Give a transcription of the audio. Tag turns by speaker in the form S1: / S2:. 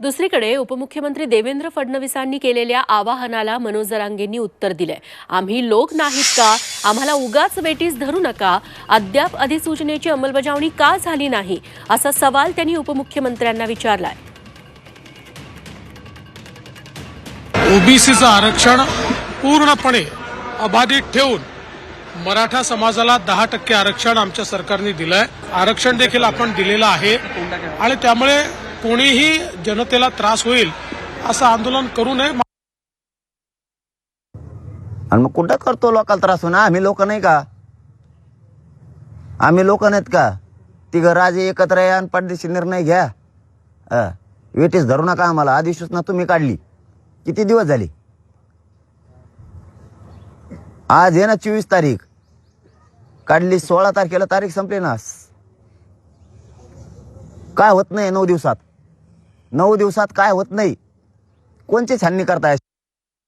S1: दुसरीकडे उपमुख्यमंत्री देवेंद्र फडणवीसांनी केलेल्या आवाहनाला मनोज जरांगेंनी उत्तर दिलंय. आम्ही लोक नाहीत का? आम्हाला उगाच वेटीस धरू नका. अद्याप अधिसूचनेची अंमलबजावणी का झाली नाही? असा सवाल त्यांनी उपमुख्यमंत्र्यांना विचारलाय.
S2: ओबीसीचं आरक्षण पूर्णपणे अबाधित ठेवून मराठा समाजाला दहा टक्के आरक्षण आमच्या सरकारने दिलंय. आरक्षण देखील आपण दिलेलं आहे. आणि त्यामुळे कोणीही जनतेला त्रास होईल असं आंदोलन करू नये.
S3: आणि मग कुठं करतो लोकांना त्रास होणार आम्ही लोक नाही का? आम्ही लोक नाहीत का? तिघं राजे एकत्र या आणि पाठदेशी निर्णय घ्या. वेटीस धरू नका आम्हाला. आदिसूचना तुम्ही काढली. किती दिवस झाले? आज आहे ना चोवीस तारीख. काढली सोळा तारखेला तारीख संपली ना. काय होत नाही नऊ दिवसात? नऊ दिवसात काय होत नाही. कोणची छाननी करताय?